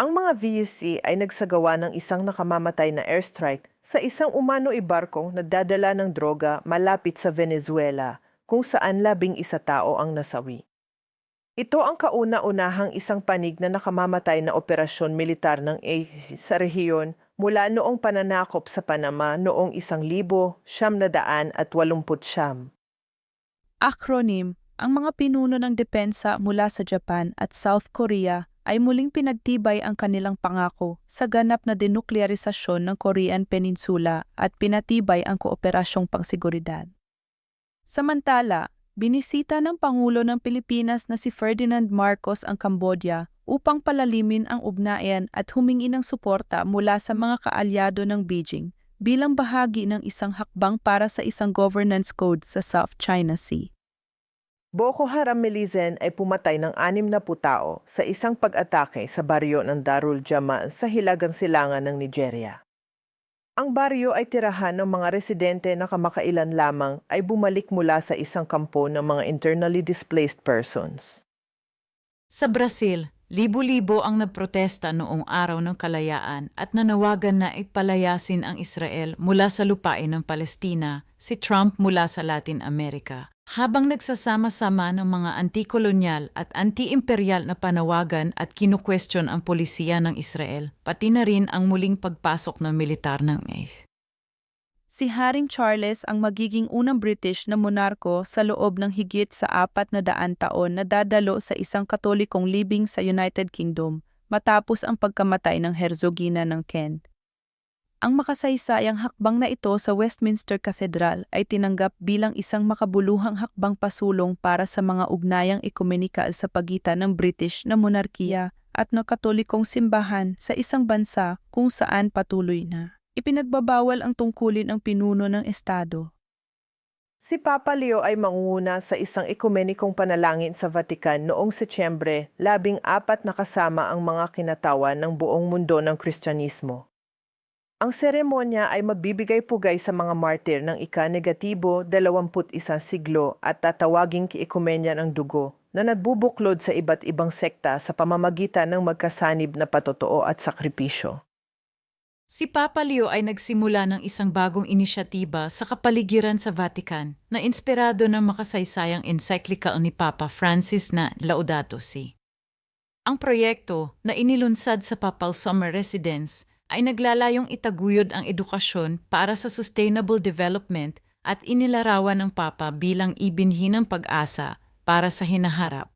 Ang mga VUC ay nagsagawa ng isang nakamamatay na airstrike sa isang umano ibarkong nagdadala ng droga malapit sa Venezuela kung saan labing isa tao ang nasawi. Ito ang kauna-unahang isang panig na nakamamatay na operasyon militar ng AIC sa rehiyon mula noong pananakop sa Panama noong isang libo, siyam na daan at walumput siyam. Acronym, ang mga pinuno ng depensa mula sa Japan at South Korea ay muling pinagtibay ang kanilang pangako sa ganap na denuklearisasyon ng Korean Peninsula at pinatibay ang kooperasyong pangsiguridad. Samantala, binisita ng Pangulo ng Pilipinas na si Ferdinand Marcos ang Cambodia upang palalimin ang ugnayan at humingi ng suporta mula sa mga kaalyado ng Beijing bilang bahagi ng isang hakbang para sa isang governance code sa South China Sea. Boko Haram milizen ay pumatay ng anim na putao sa isang pag-atake sa baryo ng Darul Jama sa hilagang silangan ng Nigeria. Ang baryo ay tirahan ng mga residente na kamakailan lamang ay bumalik mula sa isang kampo ng mga internally displaced persons. Sa Brazil, libo-libo ang nagprotesta noong araw ng kalayaan at nanawagan na ipalayasin ang Israel mula sa lupain ng Palestina, si Trump mula sa Latin America. Habang nagsasama-sama ng mga anti-kolonyal at anti-imperial na panawagan at kinukwestiyon ang polisiya ng Israel, pati na rin ang muling pagpasok ng militar ng ICE. Si Haring Charles ang magiging unang British na monarko sa loob ng higit sa apat na daan taon na dadalo sa isang katolikong libing sa United Kingdom matapos ang pagkamatay ng Herzogina ng Kent. Ang makasaysayang hakbang na ito sa Westminster Cathedral ay tinanggap bilang isang makabuluhang hakbang pasulong para sa mga ugnayang ekumenikal sa pagitan ng British na monarkiya at ng katolikong simbahan sa isang bansa kung saan patuloy na ipinagbabawal ang tungkulin ng pinuno ng Estado. Si Papa Leo ay mangunguna sa isang ekumenikong panalangin sa Vatican noong Setyembre, labing apat na kasama ang mga kinatawan ng buong mundo ng Kristyanismo. Ang seremonya ay magbibigay pugay sa mga martir ng ika-negatibo 21 siglo at tatawaging kiekumenya ng dugo na nagbubuklod sa iba't ibang sekta sa pamamagitan ng magkasanib na patotoo at sakripisyo. Si Papa Leo ay nagsimula ng isang bagong inisyatiba sa kapaligiran sa Vatican na inspirado ng makasaysayang encyclical ni Papa Francis na Laudato Si. Ang proyekto na inilunsad sa Papal Summer Residence ay naglalayong itaguyod ang edukasyon para sa sustainable development at inilarawan ng Papa bilang ibinhi ng pag-asa para sa hinaharap.